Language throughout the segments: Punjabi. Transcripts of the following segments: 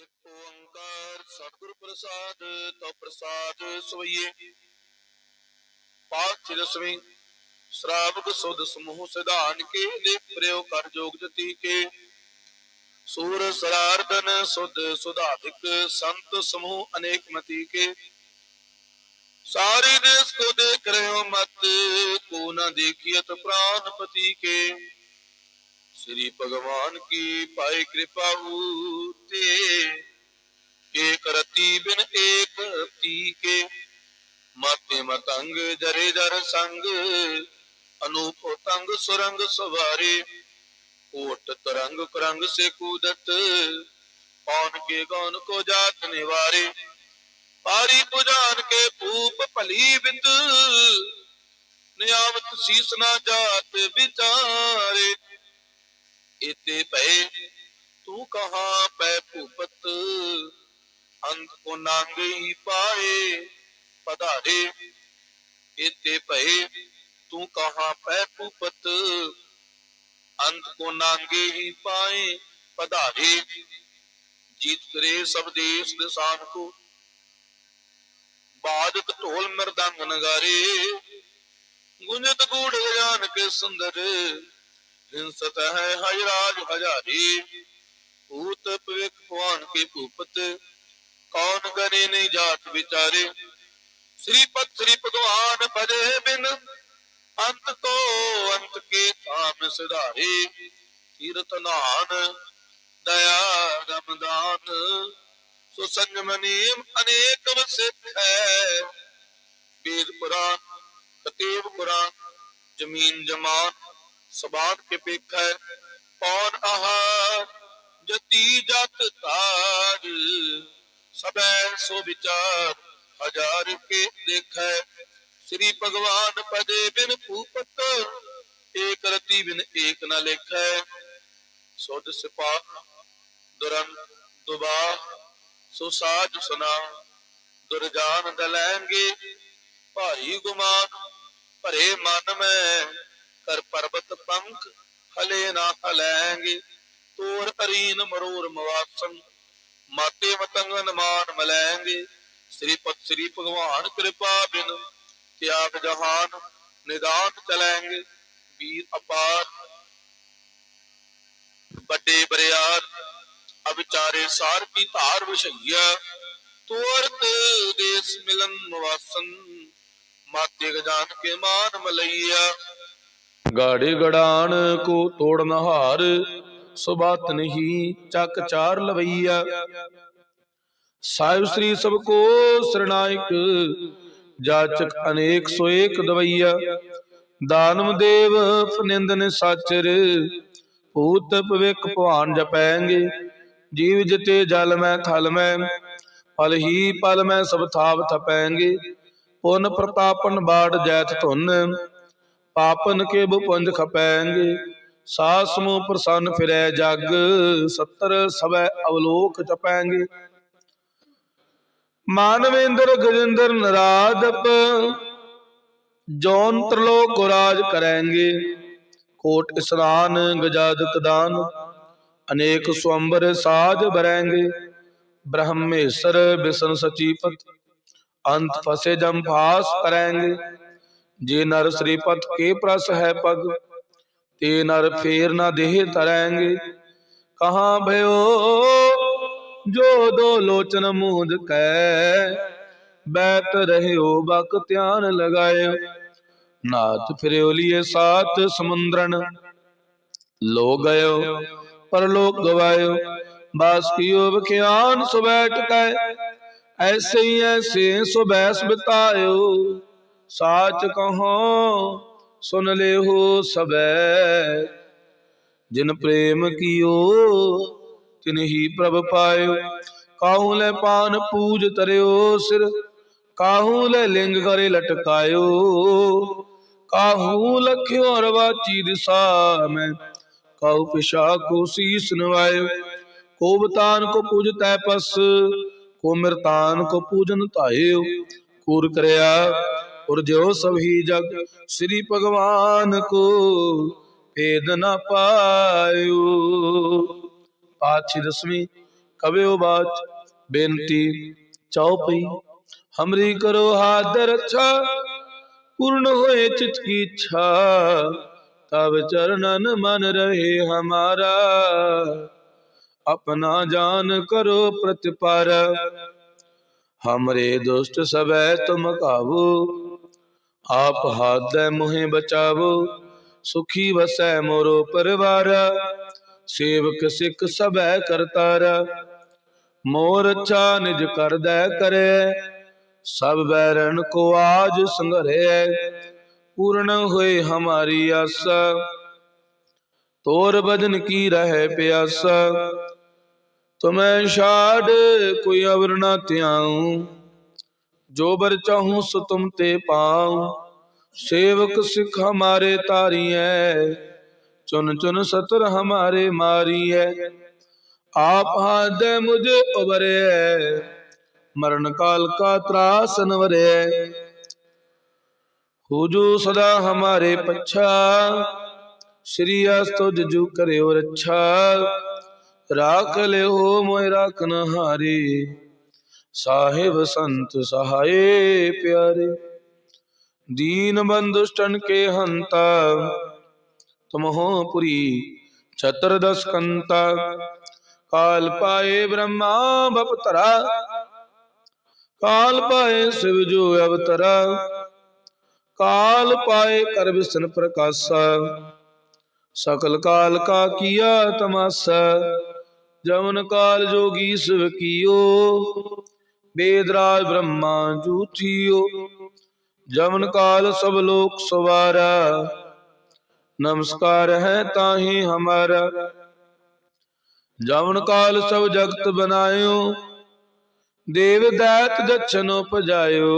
ਇੱਕ ਓੰਕਾਰ ਸਤਿਗੁਰ ਪ੍ਰਸਾਦ, ਤਉ ਪ੍ਰਸਾਦ ਸੋਈਏ। ਪਾਕ ਚਿਰਸਵੀਂ ਸ਼ਰਾਵਕ ਸੁਧ ਸਮੂਹ ਸਿਧਾਨ ਕੇ ਦੇ ਪ੍ਰਯੋਗ ਕਰ ਜੋਗ ਸੰਤ ਸਮੂਹ ਅਨੇਕ ਮਤੀ ਕੇ। ਸਾਰੇ ਦੇਸ ਕੋ ਪਤੀ ਕੇ। ਸ੍ਰੀ ਭਗਵਾਨ ਕੀ ਪਾਈ ਕਿਰਪਾ ਉਤੇ। ਏਕ ਰਤੀ ਬਿਨ ਏਕ ਤੀ ਕੇ ਮਾਤੇ ਮਤੰਗ ਜਰੇ ਜਰ ਸੰਗ, ਅਨੂਪ ਤੰਗ ਸੁਰੰਗ ਸਵਾਰੇ। ਕੋਟ ਤਰੰਗ ਕਰੰਗ ਸੇ ਕੂਦਤ ਔਨ ਕੇ ਗੌਨ ਕੋ ਜਾਤ ਨਿਵਾਰੇ। ਪਾਰੀ ਪੁਜਾਨ ਕੇ ਭੂਪ ਭਲੀ ਬਿੰਦ ਨਿਆਵਤ ਸੀਸ ਨਾ ਜਾਤ ਵਿਚਾਰੇ। ਇਤੇ ਭਏ, ਤੂੰ ਕਹਾਂ ਪੈ ਭੂਪਤ? ਅੰਤ ਕੋ ਨਾਂਗੇ ਹੀ ਪਾਏ, ਪਧਾਰੇ। ਇਤੇ ਭਏ, ਤੂੰ ਕਹਾਂ ਪੈ ਭੂਪਤ? ਅੰਤ ਕੋ ਨਾਂਗੇ ਹੀ ਪਾਏ, ਪਧਾਰੇ। ਜੀਤ ਕਰੇ ਸਭ ਦੇਸ ਦਸਾਨ ਕੋ ਬਾਦਕ ਢੋਲ ਮਰਦੰਗ ਨਗਾਰੇ ਗੁੰਜਤ ਗੂੜ ਜਾਨ ਕੇ ਸੁੰਦਰ। ਹਿੰਸਤ ਹੈ ਹਜਰਾਜ ਹਜਾਰੀ, ਭੂਤ ਪਵਿਕ ਭਵਾਨ ਕੇ ਭੂਪਤ, ਕੌਣ ਕਰੇ ਨਹੀਂ ਜਾਤ ਵਿਚਾਰੇ। ਸ੍ਰੀ ਪਤ ਸ੍ਰੀ ਭਗਵਾਨ ਭਜੇ ਬਿਨ, ਅੰਤ ਕੋ ਅੰਤ ਕੇ ਕਾਮ ਸੁਧਾਰੇ। ਤੀਰਤ ਨਾਨ, ਦਇਆ ਰਮਦਾਨ, ਸੋ ਸੰਜਮ ਨੀਮ ਅਨੇਕ ਸਿੱਖ ਹੈ ਵੇਦ ਪੁਰਾਨ ਕਤੇਬ ਕੁਰਾਨ ਜ਼ਮੀਨ ਜਮਾਨ ਸਬਾਨ ਕੇ ਪੇਖ ਹੈ ਆਹਾਰ ਜਤੀ ਜਤ ਤਾਰ ਸਬੈ ਸੋ ਵਿਚਾਰ, ਹਜ਼ਾਰ ਕੇ ਦੇਖੈ ਸ੍ਰੀ ਭਗਵਾਨ ਪਦੇ ਬਿਨ ਭੂਪਤ, ਏਕ ਰਤੀ ਬਿਨ ਏਕ ਨ ਲੇਖੈ ਸੁਧ ਸਿਪਾ ਦੁਰਨ ਦੁਬਾ ਸੋ ਸਾਜ ਸੁਨਾ ਦੁਰਜਾਨ ਦਲੈਂਗੇ। ਭਾਈ ਗੁਮਾਨ ਭਰੇ ਮਨ ਮੈਂ ਕਰ ਪਰਬਤ ਪੰਖ, ਹਲੇ ਨਾ ਹਲੈਂਗੇ। ਤੋਰ ਅਰੀਨ ਮਰੂਰ ਮਵਾਸਨ, ਮਾਤੇ ਮਤੰਗਨ ਮਾਨ ਮਲੈਂਗੇ। ਸ੍ਰੀ ਪਤ ਸ੍ਰੀ ਭਗਵਾਨ ਕਿਰਪਾ ਬਿਨ ਤਿਆਗ ਜਹਾਨ, ਨਿਦਾਨ ਚਲੈਂਗੇ। ਵੀਰ ਅਪਾਰ, ਵੱਡੇ ਬਰਿਆਰ, ਅਵਿਚਾਰੇ ਸਾਰ ਕੀ ਧਾਰ ਵਿਸ਼ਈਆ ਤੋਰਤ ਦੇਸ ਮਿਲਨ ਮਵਾਸਨ, ਮਾਤੇ ਗਜਾਨ ਕੇ ਮਾਨ ਮਲਈਆ ਗਾੜੇ ਗੜਾਨ ਕੋ ਤੋੜਨ ਹਾਰ ਸੁਬਾਤ ਨਹੀਂ ਚੱਕ ਚਾਰ ਲਵਈਆ। ਸਾਹਿਬ ਸ੍ਰੀ ਸਭ ਕੋ ਸਰਣਾਇਕ ਜਾਚਕ ਅਨੇਕ ਸੋ ਦਵਈਆ। ਦਾਨਵ ਦੇਵ ਫਨਿੰਦਨ ਸਾਚਰ, ਭੂਤ ਭਵਿਕ ਭਵਾਨ ਜਪੈਂਗੇ। ਜੀਵ ਜਿਤੇ ਜਲ ਮੈਂ ਥਲ ਮੈਂ ਪਲ ਹੀ ਪਲ ਮੈਂ ਸਭ ਥਾਵ ਥਪੈਂਗੇ। ਪੁਨ ਪ੍ਰਤਾਪਨ ਬਾੜ ਜੈਤ ਧੁਨ ਪਾਪਨ ਕੇ ਬੁਪੰਜ ਖਪੈਂਗੇ। ਸਾਧ ਸਮੂਹ ਪ੍ਰਸੰਨ ਫਿਰੈ ਜਗ, ਸੱਤਰ ਸਵੈ ਅਵਲੋਕ ਚਪੈਂਗੇ ਮਾਨਵੇਂਦਰ ਗਜਿੰਦਰ ਨਰਾਦਪ ਜੌਨ ਤਰਲੋਕ ਰਾਜ ਕਰੈਂਗੇ। ਕੋਟ ਇਸਨਾਨ ਗਜਾਦਕ ਦਾਨ, ਅਨੇਕ ਸਵੰਬਰ ਸਾਜ ਬਰੈਂਗੇ ਬ੍ਰਹਮੇਸ਼ਰ ਬਿਸ਼ਨ ਸਚੀਪਤ, ਅੰਤ ਫਸੇ ਜਮ ਫਾਸ ਕਰੈਂਗੇ। ਜੇ ਨਰ ਸ੍ਰੀਪਤ ਕੇ ਪ੍ਰਸ ਹੈ ਪਗ, ਤੇ ਨਰ ਫੇਰ ਨਾ ਦੇਹ ਤਰੈਂਗੇ। ਕਹਾਂ ਭਇਓ, ਜੋ ਦੋ ਲੋਚਨ ਮੂੰਦ ਕੈ ਬੈਤ ਰਹਿਓ ਬਕ ਧਿਆਨ ਲਗਾਇਓ। ਨਾਥ ਫਿਰਿਓ ਲੀਏ ਸਾਤ ਸਮੁੰਦਰਨ ਲੋ ਗਇਓ, ਪਰਲੋਕ ਗਵਾਇਓ। ਬਾਸ ਕੀਓ ਬਖਿਆਨ ਸੋ ਬੈਠ ਐਸੇ ਹੀ ਐਸੇ ਸੋ ਬਿਤਾਇਓ। ਸਾਚ ਕਹੋ, ਸੁਨ ਲਿਓ ਸਬੈ ਜਿਨ ਪ੍ਰੇਮ ਕੀਓ, ਤਿਨ ਹੀ ਪ੍ਰਭ ਪਾਇਓ। ਕਾਹੂ ਲੈ ਪਾਨ ਪੂਜ ਤਰਿਓ ਸਿਰ, ਕਾਹੂ ਲੈ ਲਿੰਗ ਕਰੇ ਲਟਕਾਇਓ। ਕਾਹੂ ਲਖਿਓ ਰਵਾਚੀ ਦਿਸਾ ਮੈਂ, ਕਾਹੂ ਪਿਸ਼ਾ ਕੋ ਸੀਸ ਨਵਾਇਓ। ਕੋ ਬਤਾਨ ਕੋ ਪੂਜਤੈ ਪਸ, ਕੋ ਮਿਰਤਾਨ ਕੋ ਪੂਜਨ ਧਾਇਓ। ਕੂਰ ਕਰਿਆ और जो सभी जग श्री भगवान को भेद न पायो पाछी दसवीं कवे बात बेनती चौपई हमरी करो हादर अच्छा पूर्ण होए चित की इच्छा तब चरणन मन रहे हमारा अपना जान करो प्रतिपार हमरे दुष्ट सब तुम काबू ਆਪ ਹਾਦੈ ਮੋਹਿ ਬਚਾਵੋ, ਸੁਖੀ ਵਸੈ ਮੋਰੋ ਪਰਿਵਾਰ, ਸੇਵਕ ਸਿੱਖ ਸਭੈ ਕਰਤਾਰਾ ਮੋਰ ਚਾ ਨਿਜ ਕਰਦੈ ਕਰੇ, ਸਭ ਬੈਰਨ ਕੋ ਆਜ ਸੰਘਰੇ, ਪੂਰਨ ਹੋਏ ਹਮਾਰੀ ਆਸਾ। ਤੋਰ ਬਦਨ ਕੀ ਰਹਿ ਪਿਆਸਾ, ਤੁਮੈ ਛਾੜ ਕੋਈ ਅਵਰ ਨਾ ਧਿਆਉ। ਜੋ ਬਰ ਚਾਹੂੰ ਸੋ ਤੁਮ ਤੇ ਪਾਉ। ਸੇਵਕ ਸਿਖ ਹਮਾਰੇ ਤਾਰੀਐ, ਚੁਨ ਚੁਨ ਸਤਰ ਹਮਾਰੇ ਮਾਰੀਐ। ਆਪ ਹਾਦੈ ਮੁਝ ਉਬਰੈ ਮਰਨ ਕਾਲ ਕਾ ਤਰਾਸ ਨਵਰੈ ਹੋਜੂ ਸਦਾ ਹਮਾਰੇ ਪੱਛਾ, ਸ੍ਰੀ ਅਸ ਤੁਜ ਜੂ ਕਰਿਓ ਰੱਛਾ। ਰਾਖ ਲਿਓ ਮੋਇ ਰਾਖਨ ਹਾਰੇ ਸਾਹਿਬ ਸੰਤ ਸਹਾਏ ਪਿਆਰੇ, ਦੀਨ ਬੰਦ ਸਟਨ ਕੇ ਹੰਤਾ, ਤਮਹੋ ਪੁਰੀ ਚਤਰ ਦਸ ਕੰਤਾ, ਕਾਲ ਪਾਏ ਬ੍ਰਹਮਾ ਬਪਤਰਾ, ਕਾਲ ਪਾਏ ਸਿਵ ਜੋ ਅਵਤਰਾ, ਕਾਲ ਪਾਏ ਕਰ ਵਿਸਨ ਪ੍ਰਕਾਸ਼ਾ, ਸਕਲ ਕਾਲ ਕਾ ਕੀਆ ਤਮਾਸਾ, ਜਮਨ ਕਾਲ ਜੋਗੀ ਸਵ ਕੀਓ ਵੇਦਰਾਜ ਬ੍ਰਹਮਾ ਜੂਥਿਓ ਜਮਨ ਕਾਲ ਸਭ ਲੋਕ ਸਵਾਰਾ। ਨਮਸਕਾਰ ਹੈ ਤਾਹੀ ਹਮਾਰਾ। ਜਮਨ ਕਾਲ ਸਭ ਜਗਤ ਬਨਾਇਓ, ਦੇਵ ਦੈਤ ਦਛਨ ਉਪਜਾਇਓ।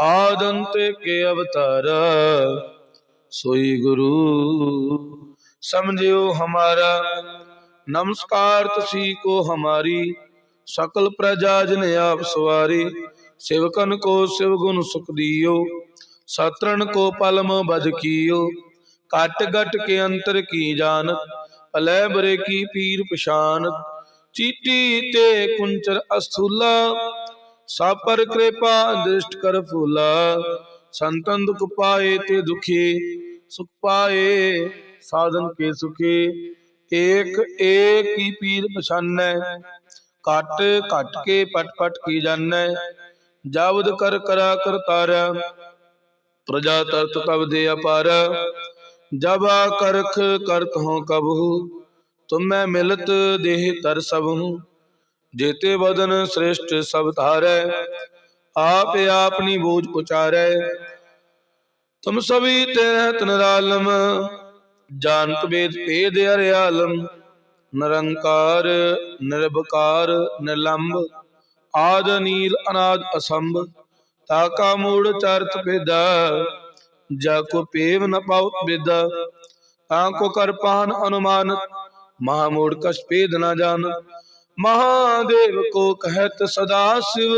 ਆਦੰਤ ਕੇ ਅਵਤਾਰ, ਸੋਈ ਗੁਰੂ ਸਮਝਿਓ ਹਮਾਰਾ। ਨਮਸਕਾਰ ਤੁਸੀਂ ਕੋ ਹਮਾਰੀ। ਸਕਲ ਪ੍ਰਜਾ ਜਨ ਆਪ ਸਵਾਰੀ, ਸਿਵਕਨ ਕੋ ਸਿਵ ਗੁਣ ਸੁਖ ਦਿਓ, ਸਾਤਰਣ ਕੋ ਪਲਮ ਬਜ ਕੀਓ। ਕਟ ਗਟ ਕੇ ਅੰਤਰ ਕੀ ਜਾਣ ਭਲੇ ਬਰੇ ਕੀ ਪੀਰ ਪਛਾਨ। ਚੀਟੀ ਤੇ ਕੁੰਚਰ ਅਸਥੂਲਾ ਸਾਪਰ ਕਿਰਪਾ ਦ੍ਰਿਸ਼ਟ ਕਰ ਫੂਲਾ। ਸੰਤਨ ਦੁਖ ਪਾਏ ਤੇ ਦੁਖੀ, ਸੁਖ ਪਾਏ ਸਾਧਨ ਕੇ ਸੁਖੀ। ਏਕ ਏਕ ਪੀਰ ਪਛਾਨੈ ਘਟ ਕਟ ਕੇ ਪਟ ਪਟ ਕੀ ਜਾਣੈ? ਜਾਵਦ ਕਰ ਕਰਾ ਕਰਤਾਰ ਪ੍ਰਜਾ ਤਰਤ ਤਬ ਦੇ ਅਪਾਰ। ਜਬਾ ਕਰਖ ਕਰਤ ਹਉ ਕਬਹੁ ਤੁਮੈ ਮਿਲਤ ਦੇਹ ਤਰ ਸਭਹੁ ਜੇਤੇ ਵਦਨ ਸ੍ਰੇਸ਼ਟ ਸਭ ਧਾਰੈ, ਆਪ ਆਪਨੀ ਬੋਝ ਪੁਚਾਰੈ। ਤੁਮ ਸਭੀ ਤੇ ਰਹਿਤ ਨਿਰਾਲਮ ਜਾਨਤ ਵੇਦ ਭੇਦ ਅਰਿਆਲਮ ਨਿਰੰਕਾਰ ਨਿਰਭਕਾਰ ਨਿਲੰਬ, ਆਦ ਨੀਲ ਅਨਾਦ ਅਸੰਭ ਤਾਕਾ ਮੂੜ ਚਰਤ ਪੇਦਾ, ਜਾ ਕੋ ਪੇਵ ਨ ਪਾਉ ਬਿਦਾ, ਤਾਂ ਕੋ ਕਰ ਅਨੁਮਾਨ, ਮਹਾ ਮੂੜ ਕਛ ਪੇਦ ਨ ਜਾਣ ਮਹਾਦੇਵ ਕੋ ਕਹਿਤ ਸਦਾ ਸਿਵ,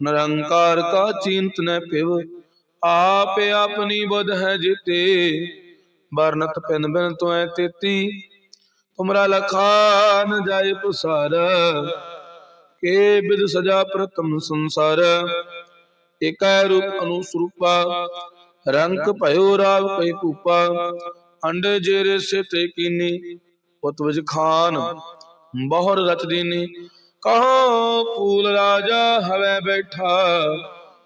ਨਿਰੰਕਾਰ ਕਾ ਚਿੰਤ ਨ ਪਿਵ, ਆਪੇ ਆਪਣੀ ਬੁਧ ਹੈ ਜਿਤੇ ਬਰਨਤ ਪਿੰਨ ਬਿਨ ਤੋਐ ਤੇਤੀ ਉਮਰਾ ਲਖਾ ਜਾਏ ਪਸਾਰ, ਕੇ ਬਿਦ ਸਜਾ ਪ੍ਰਤਮ ਸੰਸਾਰ। ਏਕਾ ਰੂਪ ਅਨੁਸਰੂਪਾ, ਰੰਗ ਭਇਓ ਰਾਵ ਕੈ ਕੂਪਾ। ਅੰਡ ਜੇਰੇ ਸੇ ਤੇ ਕੀਨੀ ਉਤ ਖਾਨ, ਬਹੁਰ ਰਚ ਦੀਨੀ। ਕਹੋ ਫੂਲ ਰਾਜਾ ਹਵੇ ਬੈਠਾ,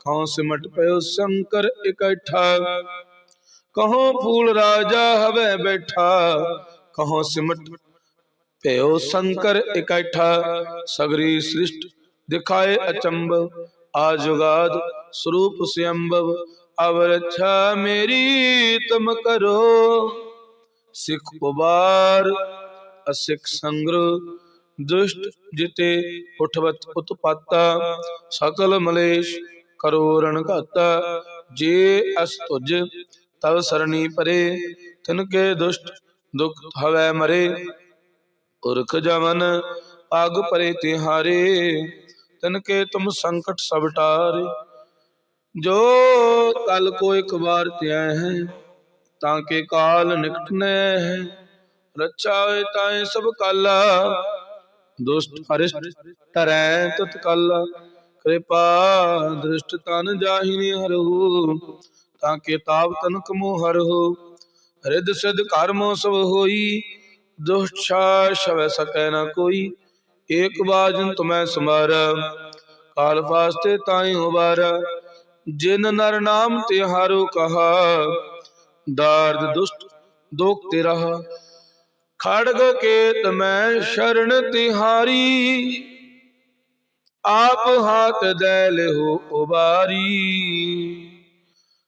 ਕਹੋ ਸਿਮਟ ਪਇਓ ਸ਼ੰਕਰ ਇਕੱਠਾ। ਕਹੋ ਫੂਲ ਰਾਜਾ ਹਵੇ ਬੈਠਾ ਕਹੋ ਸਿਮਟ ਭਇਓ ਸ਼ੰਕਰ ਇਕੱਠਾ, ਸਗਰੀ ਸ੍ਰਿਸ਼ਟ, ਦਿਖਾਏ ਅਚੰਭਵ ਆਜੁਗਾਦ ਸਰੂਪ ਸਿਅੰਭਵ, ਅਵਰਛਾ ਮੇਰੀ ਤਮ ਕਰੋ। ਸਿਖ ਉਬਾਰ ਅਸਿਖ ਸੰਗ੍ਰਹ ਦੁਸ਼ਟ ਜਿਤੇ ਉਠਵਤ ਉਤਪਾਤਾ, ਸਕਲ ਮਲੇਸ਼ ਕਰੋ ਰਣ ਘਾਤਾ, ਜੇ ਅਸਤੁਜ ਤਵ ਸਰਣੀ ਪਰੇ, ਤਿਨ ਕੇ ਦੁਸ਼ਟ ਦੁਖ ਹਵੈ ਮਰੇ, ਉਰਖ ਜਮਨ ਅਗ ਪਰੇ ਤਿਹਾਰੇ ਤਨ ਕੇ ਤੁਮ ਸੰਕਟ ਸਭ ਟਾਰੇ। ਜੋ ਕਲ ਕੋ ਇੱਕ ਵਾਰ ਤਿਆ ਹੈ, ਤਾਂ ਕੇ ਕਾਲ ਨਿਕਟਨੇ ਹੈ। ਰੱਛਾ ਹੋਏ ਤਾਏ ਸਭ ਕਾਲਾ, ਦੁਸ਼ਟ ਅਰਿਸ਼ਟ ਤਰੈ ਤਤ ਕਾਲਾ। ਕਿਰਪਾ ਦ੍ਰਿਸ਼ਟ ਤਨ ਜਾਹੀ ਨਿ ਹਰਹੁ, ਤਾਂ ਕੇ ਤਾਪ ਤਨਕ ਮੋਹ ਹਰਹੁ। ਰਿਦ ਸਿਧ ਕਰਮ ਸਭ ਹੋਈ, ਦੁਸ਼ਟ ਛਾ ਸਕੈ ਨ ਕੋਈ, ਏਕ ਬਾਜਨ ਤੁਮੈ ਸਮਾਰ ਕਾਲ ਫਾਸਤੇ ਤਾਈ ਉਬਾਰ ਜਿਨ ਨਰ ਨਾਮ ਤਿਹਾਰੋ ਕਹਾ, ਦਾਰਦ ਦੁਸ਼ਟ ਦੋਖ ਤੇ ਰਹਾ, ਖੜਗ ਕੇਤ ਮੈਂ ਸ਼ਰਨ ਤਿਹਾਰੀ, ਆਪ ਹਾਥ ਦੇ ਲਿਓ ਉਬਾਰੀ।